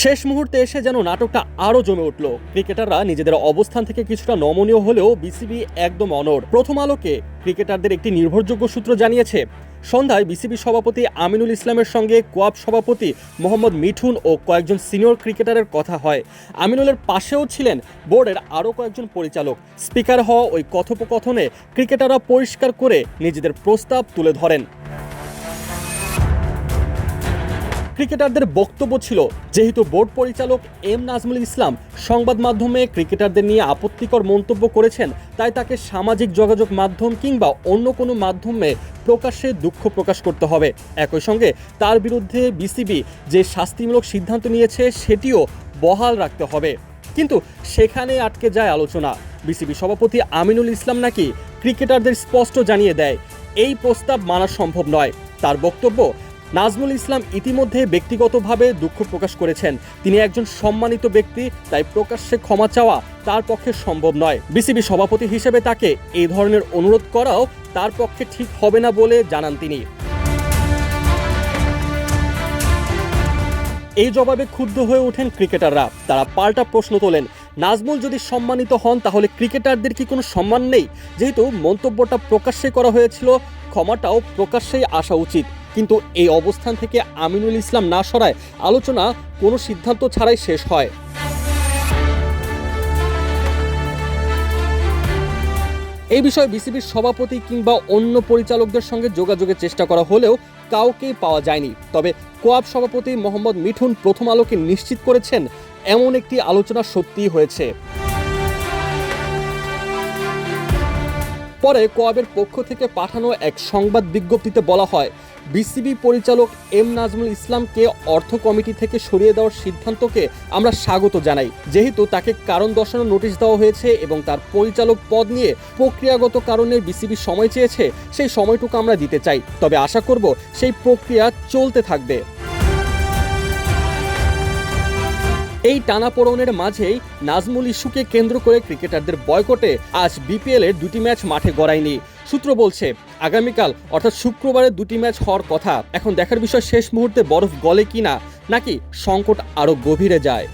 শেষ মুহূর্তে এসে যেন নাটকটা আরও জমে উঠল। ক্রিকেটাররা নিজেদের অবস্থান থেকে কিছুটা নমনীয় হলেও বিসিবি একদম অনড়। প্রথম আলোকে ক্রিকেটারদের একটি নির্ভরযোগ্য সূত্র জানিয়েছে, সন্ধ্যায় বিসিবি সভাপতি আমিনুল ইসলামের সঙ্গে কোয়াব সভাপতি মোহাম্মদ মিঠুন ও কয়েকজন সিনিয়র ক্রিকেটারের কথা হয়। আমিনুলের পাশেও ছিলেন বোর্ডের আরও কয়েকজন পরিচালক। স্পিকার হওয়া ওই কথোপকথনে ক্রিকেটাররা পরিষ্কার করে নিজেদের প্রস্তাব তুলে ধরেন। ক্রিকেটারদের বক্তব্য ছিল, যেহেতু বোর্ড পরিচালক এম নাজমুল ইসলাম সংবাদ মাধ্যমে ক্রিকেটারদের নিয়ে আপত্তিকর মন্তব্য করেছেন, তাই তাকে সামাজিক যোগাযোগ মাধ্যম কিংবা অন্য কোনো মাধ্যমে প্রকাশ্যে দুঃখ প্রকাশ করতে হবে। একই সঙ্গে তার বিরুদ্ধে বিসিবি যে শাস্তিমূলক সিদ্ধান্ত নিয়েছে, সেটিও বহাল রাখতে হবে। কিন্তু সেখানে আটকে যায় আলোচনা। বিসিবি সভাপতি আমিনুল ইসলাম নাকি ক্রিকেটারদের স্পষ্ট জানিয়ে দেয়, এই প্রস্তাব মানা সম্ভব নয়। তার বক্তব্য নাজমুল ইসলাম ইতিমধ্যে ব্যক্তিগতভাবে দুঃখ প্রকাশ করেছেন। তিনি একজন সম্মানিত ব্যক্তি, তাই প্রকাশ্যে ক্ষমা চাওয়া তার পক্ষে সম্ভব নয়। বিসিবি সভাপতি হিসেবে তাকে এই ধরনের অনুরোধ করাও তার পক্ষে ঠিক হবে না বলে জানান তিনি। এই জবাবে ক্ষুব্ধ হয়ে ওঠেন ক্রিকেটাররা। তারা পাল্টা প্রশ্ন তোলেন, নাজমুল যদি সম্মানিত হন, তাহলে ক্রিকেটারদের কি কোনো সম্মান নেই? যেহেতু মন্তব্যটা প্রকাশ্যে করা হয়েছিল, ক্ষমাটাও প্রকাশ্যেই আসা উচিত। কিন্তু এই অবস্থান থেকে আমিনুল ইসলাম না সরায় আলোচনা কোনো সিদ্ধান্ত ছাড়াই শেষ হয়। এই বিষয়ে বিসিবির সভাপতি কিংবা অন্য পরিচালকদের সঙ্গে যোগাযোগের চেষ্টা করা হলেও কাউকেই পাওয়া যায়নি। তবে কোয়াব সভাপতি মোহাম্মদ মিঠুন প্রথম আলোকে নিশ্চিত করেছেন, এমন একটি আলোচনা সত্যিই হয়েছে। পরে কোয়াবের পক্ষ থেকে পাঠানো এক সংবাদ বিজ্ঞপ্তিতে বলা হয়, বিসিবি পরিচালক এম নাজমুল ইসলামকে অর্থ কমিটি থেকে সরিয়ে দেওয়ার সিদ্ধান্তকে আমরা স্বাগত জানাই। যেহেতু তাকে কারণ দর্শানোর নোটিশ দেওয়া হয়েছে এবং তার পরিচালক পদ নিয়ে প্রক্রিয়াগত কারণে বিসিবি সময় চেয়েছে, সেই সময়টুকু আমরা দিতে চাই। তবে আশা করব সেই প্রক্রিয়া চলতে থাকবে। এই টানাপোড়নের মাঝেই নাজমুল ইস্যুকে কেন্দ্র করে ক্রিকেটারদের বয়কটে আজ বিপিএল এর দুটি ম্যাচ মাঠে গড়ায়নি। সূত্র বলছে, আগামীকাল অর্থাৎ শুক্রবারে দুটি ম্যাচ হওয়ার কথা। এখন দেখার বিষয় শেষ মুহূর্তে বরফ গলে কিনা, নাকি সংকট আরও গভীরে যায়?